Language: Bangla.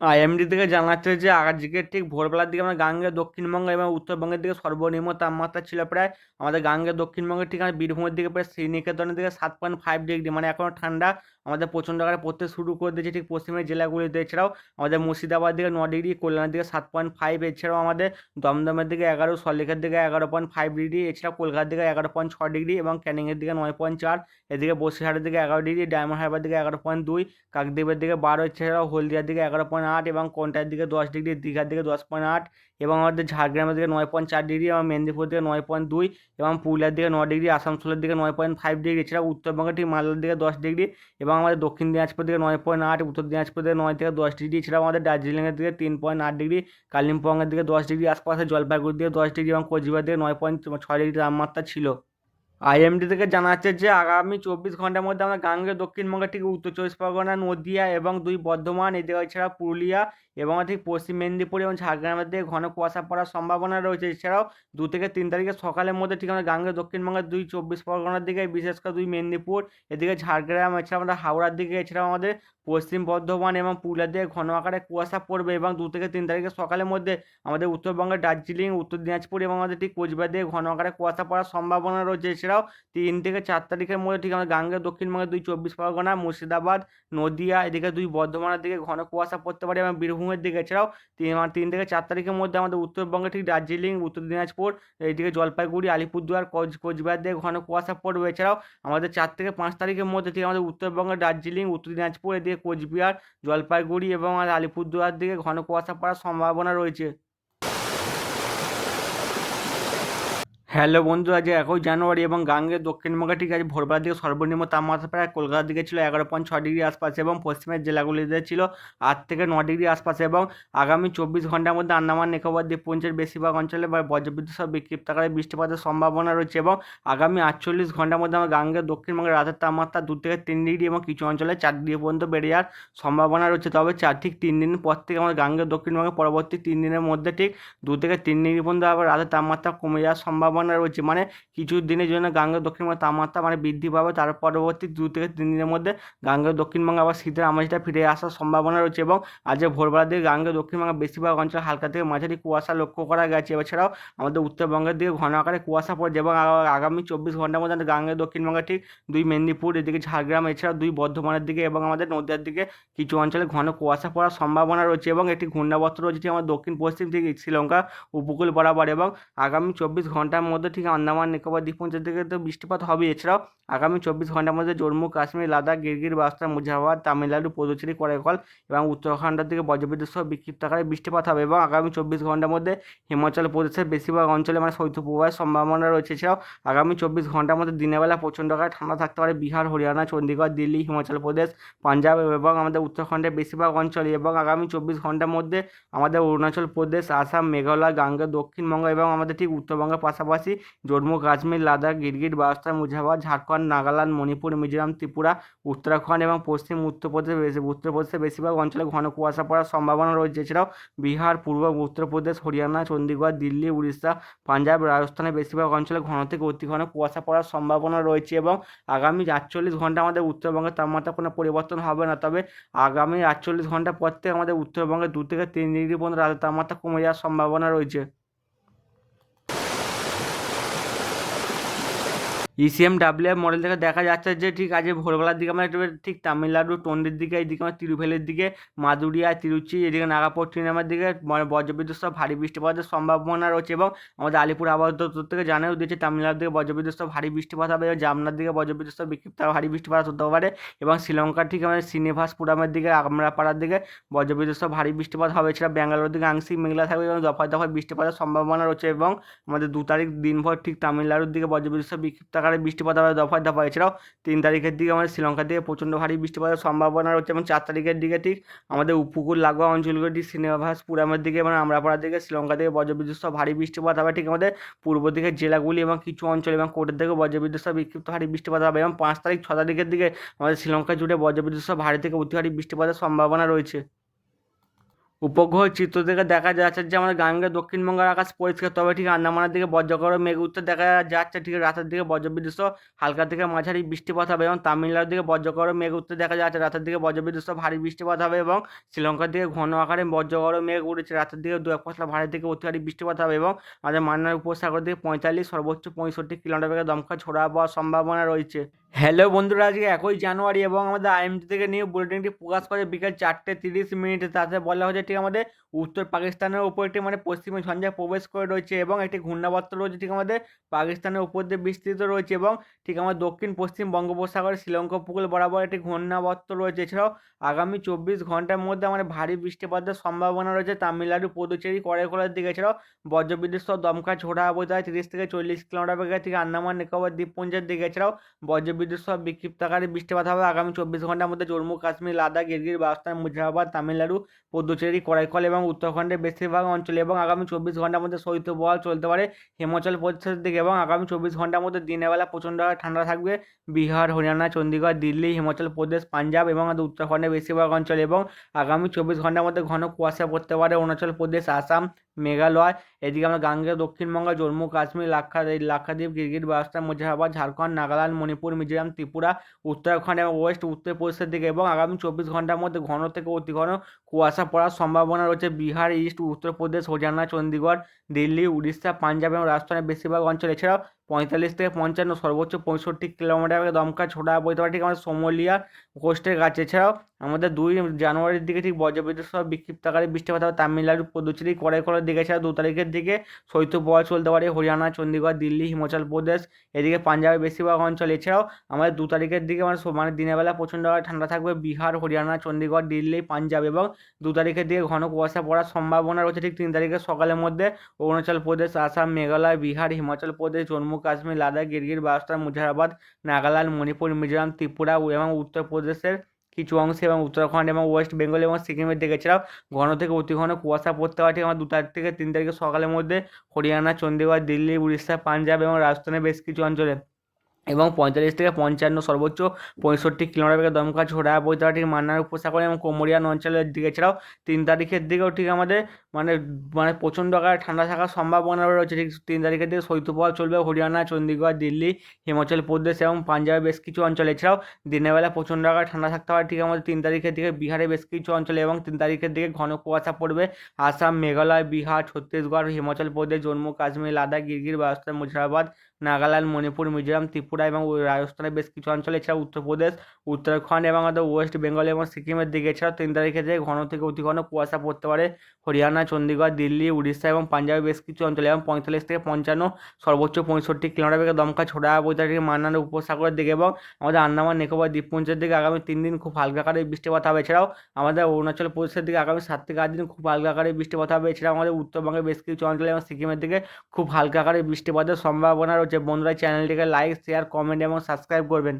আইএমডি থেকে জানাচ্ছে যে আজকে ঠিক ভোরবেলার দিকে আমাদের গাঙ্গে দক্ষিণবঙ্গ এবং উত্তরবঙ্গের দিকে সর্বনিম্ন তাপমাত্রা ছিল প্রায় আমাদের গাঙ্গে দক্ষিণবঙ্গের ঠিক বীরভূমের দিকে প্রায় শ্রীনিকেতনের দিকে সাত পয়েন্ট ফাইভ ডিগ্রি মানে এখনও ঠান্ডা আমাদের প্রচণ্ড আকারে পড়তে শুরু করে দিয়েছে ঠিক পশ্চিমের জেলাগুলিতে। এছাড়াও আমাদের মুর্শিদাবাদ দিকে, ন ডিগ্রি, কল্যাণের দিকে সাত পয়েন্ট ফাইভ এছাড়াও আমাদের দমদমের দিকে এগারো, সল্লেখের দিকে এগারো পয়েন্ট ফাইভ ডিগ্রি, এছাড়াও কলকাতার দিকে এগারো পয়েন্ট ছ ডিগ্রি এবং ক্যানিংয়ের দিকে নয় পয়েন্ট চার, এদিকে বসিরহাটের দিকে এগারো ডিগ্রি, ডায়মন্ড হারবার দিকে এগারো পয়েন্ট দুই, কাকদ্বীপের দিকে বারো, এছাড়াও হলদিয়ার দিকে এগারো পয়েন্ট আট এবং কোনটার দিকে দশ ডিগ্রি, দীঘার দিকে দশ পয়েন্ট আট এবং আমাদের ঝাড়গ্রামের দিকে নয় পয়েন্ট চার ডিগ্রি এবং মেদিনীপুর দিকে নয় পয়েন্ট দুই এবং পুরুলিয়ার দিকে ন ডিগ্রি, আসানসোলের দিকে নয় পয়েন্ট ফাইভ ডিগ্রি, এছাড়াও উত্তরবঙ্গের ঠিক মালদার দিকে দশ ডিগ্রি এবং আমাদের দক্ষিণ দিনাজপুর থেকে নয় পয়েন্ট আট, উত্তর দিনাজপুর থেকে নয় থেকে দশ ডিগ্রি এছাড়াও আমাদের দার্জিলিংয়ের দিকে তিন পয়েন্ট আট ডিগ্রি কালিম্পংয়ের দিকে দশ ডিগ্রি আশপাশে জলপাইগুড়ির দিকে দশ ডিগ্রি এবং কোচবিহার দিকে নয় পয়েন্ট ছয় ডিগ্রি তাপমাত্রা ছিল। আইএমডি থেকে জানা যাচ্ছে যে, আগামী চব্বিশ ঘণ্টার মধ্যে আমরা গাঙ্গে, দক্ষিণবঙ্গের ঠিক উত্তর চব্বিশ পরগনা, নদিয়া এবং দুই বর্ধমান এদিকে এছাড়া পুরুলিয়া এবং ঠিক পশ্চিম মেদিনীপুর এবং ঝাড়গ্রামের দিকে ঘন কুয়াশা পড়ার সম্ভাবনা রয়েছে। এছাড়াও দু থেকে তিন তারিখে সকালের মধ্যে ঠিক আমরা গাঙ্গে, দক্ষিণবঙ্গের দুই চব্বিশ পরগনার দিকে, বিশেষ করে দুই মেদিনীপুর এদিকে ঝাড়গ্রাম এছাড়া আমাদের হাওড়ার দিকে, এছাড়াও আমাদের পশ্চিম বর্ধমান এবং পুরুলিয়ার দিকে ঘন আকারে কুয়াশা পড়বে এবং দু থেকে তিন তারিখে সকালের মধ্যে আমাদের উত্তরবঙ্গের দার্জিলিং, উত্তর দিনাজপুর এবং আমাদের ঠিক কোচবিহার দিকে ঘন আকারে কুয়াশা পড়ার সম্ভাবনা রয়েছে। এছাড়াও তিন থেকে চার তারিখের মধ্যে, ঠিক আমাদের গাঙ্গে দক্ষিণবঙ্গের দুই চব্বিশ পরগনা, মুর্শিদাবাদ, নদিয়া, এদিকে দুই বর্ধমানের দিকে ঘন কুয়াশা পড়তে পারে, এবং বীরভূমের দিকে এছাড়াও তিন মানে তিন থেকে চার তারিখের মধ্যে আমাদের উত্তরবঙ্গে ঠিক দার্জিলিং, উত্তর দিনাজপুর এইদিকে জলপাইগুড়ি, আলিপুরদুয়ার, কোচ, কোচবিহার দিকে ঘন কুয়াশা পড়বে। এছাড়াও আমাদের চার থেকে পাঁচ তারিখের মধ্যে ঠিক আমাদের উত্তরবঙ্গের দার্জিলিং, উত্তর দিনাজপুর, এদিকে কোচবিহার, জলপাইগুড়ি এবং আলিপুরদুয়ার দিকে ঘন কুয়াশা পড়ার সম্ভাবনা রয়েছে। হ্যালো বন্ধুরা যে একই জানুয়ারি এবং গাঙ্গের দক্ষিণবঙ্গে ঠিক আছে ভোরবেলার দিকে সর্বনিম্ন তাপমাত্রা প্রায় কলকাতার দিকে ছিল এগারো পয়েন্ট ছয় ডিগ্রি আশপাশে এবং পশ্চিমের জেলাগুলিতে ছিল আট থেকে ন ডিগ্রি আশপাশে এবং আগামী চব্বিশ ঘণ্টার মধ্যে আন্দামান, নিকোবর, দ্বীপপুঞ্জের বেশিরভাগ অঞ্চলে বা বজ্রবিদ্যুৎ সহ বিক্ষিপ্ত আকারে বৃষ্টিপাতের সম্ভাবনা রয়েছে এবং আগামী আটচল্লিশ ঘণ্টার মধ্যে আমার গাঙ্গের দক্ষিণবঙ্গের রাতের তাপমাত্রা দু থেকে তিন ডিগ্রি এবং কিছু অঞ্চলে চার ডিগ্রি পর্যন্ত বেড়ে যাওয়ার সম্ভাবনা রয়েছে। তবে চার ঠিক তিন দিন পর থেকে আমাদের গাঙ্গের দক্ষিণবঙ্গে পরবর্তী তিন দিনের মধ্যে ঠিক দু থেকে তিন ডিগ্রি পর্যন্ত আবার রাতের তাপমাত্রা কমে যাওয়ার সম্ভাবনা রয়েছে মানে কিছু দিনের জন্য গাঙ্গেয় দক্ষিণবঙ্গের তাপমাত্রা মানে বৃদ্ধি পাবে, তার পরবর্তী দু থেকে তিন দিনের মধ্যে গাঙ্গেয় দক্ষিণবঙ্গে আবার শীতের আমেজটা ফিরে আসার সম্ভাবনা রয়েছে এবং আজ ভোরবেলার দিকে গাঙ্গেয় দক্ষিণবঙ্গের বেশিরভাগ অঞ্চলে হালকা থেকে মাঝারি কুয়াশা লক্ষ্য করা গেছে। এছাড়াও আমাদের উত্তরবঙ্গের দিকে ঘন আকারে কুয়াশা পড়ছে এবং আগামী চব্বিশ ঘণ্টার মধ্যে আমাদের গাঙ্গেয় দক্ষিণবঙ্গে ঠিক দুই মেদিনীপুর, এদিকে ঝাড়গ্রাম, এছাড়াও দুই বর্ধমানের দিকে এবং আমাদের নদিয়ার দিকে কিছু অঞ্চলে ঘন কুয়াশা পড়ার সম্ভাবনা রয়েছে এবং একটি ঘূর্ণাবর্ত রয়েছে আমাদের দক্ষিণ পশ্চিম দিকে শ্রীলঙ্কা উপকূল বরাবর এবং আগামী চব্বিশ ঘণ্টার মধ্যে ঠিক আন্দামান, নিকোবর দ্বীপপুঞ্জের দিকে তো বৃষ্টিপাত হবে এছাড়াও আগামী চব্বিশ ঘণ্টার মধ্যে জম্মু, কাশ্মীর, লাদাখ, গিরগির বাস্তা মুজাফরবাদ তামিলনাড়ু, পুদুচেরি, করাইকল এবং উত্তরাখণ্ডের দিকে বজ্রবিদ্যুৎ সহ বিক্ষিপ্ত আকারে বৃষ্টিপাত হবে এবং আগামী চব্বিশ ঘণ্টার মধ্যে হিমাচল প্রদেশের বেশিরভাগ অঞ্চলে মানে শৈত্যপ্রবাহের সম্ভাবনা রয়েছে। এছাড়াও আগামী চব্বিশ ঘণ্টার মধ্যে দিনের বেলা প্রচণ্ড আকারে ঠান্ডা থাকতে পারে বিহার, হরিয়ানা চণ্ডীগড় দিল্লি, হিমাচল প্রদেশ, পাঞ্জাব এবং আমাদের উত্তরাখণ্ডের বেশিরভাগ অঞ্চলে এবং আগামী চব্বিশ ঘণ্টার মধ্যে আমাদের অরুণাচল প্রদেশ, আসাম, মেঘালয়, গাঙ্গেয়, দক্ষিণবঙ্গ এবং আমাদের ঠিক উত্তরবঙ্গের পাশাপাশি জম্মু কাশ্মীর, লাদাখ, গিরগিট বাস্তার মুজাফরবাদ ঝাড়খণ্ড, নাগাল্যান্ড, মণিপুর, মিজোরাম, ত্রিপুরা, উত্তরাখণ্ড এবং পশ্চিম উত্তরপ্রদেশ উত্তরপ্রদেশের বেশিরভাগ অঞ্চলে ঘন কুয়াশা পড়ার সম্ভাবনা রয়েছে। এছাড়াও বিহার, পূর্ব, উত্তরপ্রদেশ, হরিয়ানা চণ্ডীগড় দিল্লি, উড়িষ্যা, পাঞ্জাব, রাজস্থানের বেশিরভাগ অঞ্চলে ঘন থেকে অতি ঘন কুয়াশা পড়ার সম্ভাবনা রয়েছে এবং আগামী আটচল্লিশ ঘণ্টা আমাদের উত্তরবঙ্গের তাপমাত্রা কোনো পরিবর্তন হবে না। তবে আগামী আটচল্লিশ ঘণ্টা পর থেকে আমাদের উত্তরবঙ্গে দু থেকে তিন ডিগ্রি পর্যন্ত রাতের তাপমাত্রা কমে যাওয়ার সম্ভাবনা রয়েছে। ইসিএম ডাব্লিউ মডেল থেকে দেখা যাচ্ছে যে ঠিক আজ ভোরবেলার দিকে আমরা ঠিক তামিলনাড়ু টন্ডির দিকে, এইদিকে আমার তিরুভেলের দিকে, মাদুরিয়া, তিরুচি, এদিকে নাগাপট্টিনামের দিকে মানে বজ্রবিদ্যুৎ সহ ভারী বৃষ্টিপাতের সম্ভাবনা রয়েছে এবং আমাদের আলিপুর আবহাওয়া দপ্তর থেকে জানাও দিয়েছে তামিলনাড়ুর দিকে বজ্রবিদ্যুৎ সহ ভারী বৃষ্টিপাত হবে এবং জামনার দিকে বজ্রবিদ্যুৎ সহ বিক্ষিপ্ত ভারী বৃষ্টিপাত হতে পারে এবং শ্রীলঙ্কার ঠিক আমাদের শ্রীনিবাসপুরামের দিকে, আমরাপাড়ার দিকে বজ্রবিদ্যুৎ সহ ভারী বৃষ্টিপাত হবে, এছাড়া ব্যাঙ্গালোর দিকে আংশিক মেঘলা থাকবে এবং দফায় দফায় বৃষ্টিপাতের সম্ভাবনা রয়েছে এবং আমাদের দু তারিখ দিনভর ঠিক তামিলনাড়ুর দিকে বজ্রবিদ্যুৎ সহ বিক্ষিপ্ত আকারে বৃষ্টিপাত হবে দফায় দফায়। এছাড়াও তিন তারিখের দিকে আমাদের শ্রীলঙ্কার দিকে প্রচণ্ড ভারী বৃষ্টিপাতের সম্ভাবনা রয়েছে এবং চার তারিখের দিকে ঠিক আমাদের উপকূল লাগোয়া অঞ্চলগুলো ঠিক শ্রীনিবাসপুরামের দিকে এবং আমরাপাড়ার দিকে শ্রীলঙ্কা থেকে বজ্রবিদ্যুৎ ভারী বৃষ্টিপাত হবে ঠিক আমাদের পূর্ব দিকের জেলাগুলি এবং কিছু অঞ্চল এবং কোর্টের দিকে বজ্রবিদ্যুৎ সহ বিক্ষিপ্ত ভারী বৃষ্টিপাত হবে এবং পাঁচ তারিখ ছ তারিখের দিকে আমাদের শ্রীলঙ্কা জুড়ে বজ্রবিদ্যুৎ সহ ভারী থেকে অতি ভারী বৃষ্টিপাতের সম্ভাবনা রয়েছে। উপগ্রহ চিত্র থেকে দেখা যাচ্ছে যে আমাদের গাঙ্গের দক্ষিণবঙ্গের আকাশ পরিষ্কার, তবে ঠিক আন্দামানের দিকে বজ্রগড় মেঘ উঠতে দেখা যাচ্ছে, ঠিক রাতের দিকে বজ্রবিদ্যুৎ হালকা থেকে মাঝারি বৃষ্টিপাত হবে এবং তামিলনাড়ুর দিকে বজ্রগড় মেঘ উঠতে দেখা যাচ্ছে, রাতের দিকে বজ্রবিদ্যুৎ ভারী বৃষ্টিপাত হবে এবং শ্রীলঙ্কার দিকে ঘন আকারে বজ্রগড় মেঘ উঠেছে, রাতের দিকে দু এক পশলা ভারী থেকে অতি ভারী বৃষ্টিপাত হবে এবং আমাদের মান্নার উপসাগর দিকে পঁয়তাল্লিশ, সর্বোচ্চ পঁয়ষট্টি কিলোমিটার বেগে দমকা ছোড়া হওয়ার সম্ভাবনা রয়েছে। হ্যালো বন্ধুরা, আজকে একই জানুয়ারি এবং আমাদের আইএমটি থেকে নিয়ে বুলেটিনটি প্রকাশ করে বিকেল চারটে তিরিশ মিনিটে। তাতে বলা হয়েছে ঠিক আমাদের উত্তর পাকিস্তানের উপর একটি মানে পশ্চিমে ঝঞ্ঝা প্রবেশ করে রয়েছে এবং একটি ঘূর্ণাবর্ত রয়েছে ঠিক আমাদের পাকিস্তানের উপর দিয়ে বিস্তৃত রয়েছে এবং ঠিক আমার দক্ষিণ, পশ্চিম বঙ্গোপসাগরে, শ্রীলঙ্কা উপকূল বরাবর একটি ঘূর্ণাবর্ত রয়েছে। এছাড়াও আগামী চব্বিশ ঘণ্টার মধ্যে আমাদের ভারী বৃষ্টিপাতের সম্ভাবনা রয়েছে তামিলনাড়ু, পুদুচেরি করাইকোলার দিকে। এছাড়াও বজ্রবিদ্যুৎ সহ দমকা ছোড়া বইতে তিরিশ থেকে চল্লিশ কিলোমিটার বেগে থেকে আন্দামান, নিকোবর, দ্বীপপুঞ্জের দিকে। এছাড়াও বজ্রবিদ্যুৎ সহ বিক্ষিপ্ত আকারে বৃষ্টিপাত হবে আগামী চব্বিশ ঘণ্টার মধ্যে জম্মু, কাশ্মীর, লাদাখ, গিরগির বাস্তান মুজাফরবাদ তামিলনাড়ু, পুদুচেরি করাইকল এবং উত্তরাখণ্ডের বেশিরভাগ অঞ্চলে এবং আগামী চব্বিশ ঘণ্টার মধ্যে শৈত্যপ্রবাহ চলতে পারে। হিমাচল প্রদেশের দিকে এবং আগামী চব্বিশ ঘণ্টার মধ্যে দিনের বেলা প্রচণ্ড ঠান্ডা থাকবে। বিহার, হরিয়ানা চণ্ডীগড় দিল্লি, হিমাচল প্রদেশ, পাঞ্জাব এবং উত্তরাখণ্ডের বেশিরভাগ অঞ্চলে এবং আগামী চব্বিশ ঘণ্টার মধ্যে ঘন কুয়াশা পড়তে পারে। অরুণাচল প্রদেশ, আসাম মেঘালয়, এদিকে আমরা গাঙ্গে দক্ষিণবঙ্গ জম্মু, কাশ্মীর লাক্ষা লাক্ষাদ্বীপ, গিরগিট বাস্তা মুজাহাবাদ ঝাড়খণ্ড, নাগাল্যান্ড, মণিপুর, মিজোরাম, ত্রিপুরা, উত্তরাখণ্ড এবং ওয়েস্ট উত্তরপ্রদেশের দিকে এবং আগামী চব্বিশ ঘণ্টার মধ্যে ঘন থেকে অতি ঘন কুয়াশা পড়ার সম্ভাবনা রয়েছে। বিহার, ইস্ট উত্তরপ্রদেশ হরিয়ানা চণ্ডীগড় দিল্লি, উড়িষ্যা, পাঞ্জাব এবং রাজস্থানের বেশিরভাগ অঞ্চল। এছাড়াও পঁয়তাল্লিশ থেকে পঞ্চান্ন, সর্বোচ্চ পঁয়ষট্টি কিলোমিটার দমকা ছোটা বইতে পারে ঠিক আমাদের সমলিয়া কোস্টের কাছে এছাড়াও আমাদের দুই জানুয়ারির দিকে ঠিক বজ্রবিদ্যুৎ সহ বিক্ষিপ্ত আকারে বৃষ্টিপাত হবে, তামিলনাড়ু, পুদুচেরি করাইকলের দিকে এছাড়া দু তারিখের দিকে শৈত্যপ্রবাহ চলতে পারে, হরিয়ানা চণ্ডীগড় দিল্লি, হিমাচল প্রদেশ, এদিকে পাঞ্জাবের বেশিরভাগ অঞ্চল, এছাড়াও আমাদের দু তারিখের দিকে মানে মানে দিনের বেলা প্রচণ্ডভাবে ঠান্ডা থাকবে, বিহার, হরিয়ানা চণ্ডীগড় দিল্লি, পাঞ্জাব এবং দু তারিখের দিকে ঘন কুয়াশা পড়ার সম্ভাবনা রয়েছে, ঠিক তিন তারিখের সকালের মধ্যে অরুণাচল প্রদেশ, আসাম, মেঘালয়, বিহার, হিমাচল প্রদেশ, জম্মু কাশ্মীর লাদাখ গিরগির বাস্তান মুজাহাবাদ নাগাল্যান্ড মণিপুর মিজোরাম ত্রিপুরা এবং উত্তরপ্রদেশের কিছু অংশে এবং উত্তরাখণ্ড এবং ওয়েস্ট বেঙ্গল এবং সিকিমের দিকে এছাড়াও ঘন থেকে অতি ঘন কুয়াশা পড়তে পারে আমার দু তারিখ থেকে তিন তারিখের সকালের মধ্যে হরিয়ানা চণ্ডীগড় দিল্লি, উড়িষ্যা, পাঞ্জাব এবং রাজস্থানের বেশ কিছু অঞ্চলে। এবং পঁয়তাল্লিশ থেকে পঞ্চান্ন সর্বোচ্চ পঁয়ষট্টি কিলোমিটার বেগে দমকা ছোড়া ঠিক মান্নার উপসাগর এবং কোমরিয়ান অঞ্চলের দিকে। এছাড়াও তিন তারিখের দিকেও ঠিক আমাদের মানে মানে প্রচণ্ড আকারে ঠান্ডা থাকার সম্ভাবনা রয়েছে। ঠিক তিন তারিখের দিকে শৈত্যপ্রবাহ চলবে হরিয়ানা চণ্ডীগড় দিল্লি, হিমাচল প্রদেশ এবং পাঞ্জাবের বেশ কিছু অঞ্চলে। এছাড়াও দিনের বেলা প্রচণ্ড আকারে ঠান্ডা থাকতে পারে ঠিক আমাদের তিন তারিখের দিকে বিহারের বেশ কিছু অঞ্চলে এবং তিন তারিখের দিকে ঘন কুয়াশা পড়বে। আসাম, মেঘালয়, বিহার, ছত্তিশগড়, হিমাচল প্রদেশ, জম্মু, কাশ্মীর, লাদাখ, গিরগির বাস্তান মুজাফরবাদ নাগাল্যান্ড, মণিপুর, মিজোরাম, ত্রিপুরা এবং রাজস্থানের বেশ কিছু অঞ্চল এছাড়া উত্তরপ্রদেশ, উত্তরাখণ্ড এবং আমাদের ওয়েস্ট বেঙ্গল এবং সিকিমের দিকে। এছাড়াও তিন তারিখে থেকে ঘন থেকে অতি ঘন কুয়াশা পড়তে পারে, হরিয়ানা চণ্ডীগড় দিল্লি, উড়িষ্যা এবং পাঞ্জাবের বেশ কিছু অঞ্চলে এবং পঁয়তাল্লিশ থেকে পঞ্চান্ন, সর্বোচ্চ পঁয়ষট্টি কিলোমিটার বেগে দমকা ছোড়া বইতে থেকে মান্নার উপসাগরের দিকে এবং আমাদের আন্দামান, নিকোবর, দ্বীপপুঞ্জের দিকে আগামী তিন দিন খুব হালকা আকারে বৃষ্টিপাত হবে। এছাড়াও আমাদের অরুণাচল প্রদেশের দিকে আগামী সাত থেকে আট দিন খুব হালকা আকারে বৃষ্টিপাত হবে। এছাড়াও আমাদের উত্তরবঙ্গের বেশ কিছু অঞ্চলে এবং সিকিমের দিকে খুব হালকা আকারে বৃষ্টিপাতের সম্ভাবনা রয়েছে বন্ধুরা চ্যানেলটিকে লাইক শেয়ার কমেন্ট এবং সাবস্ক্রাইব করবেন।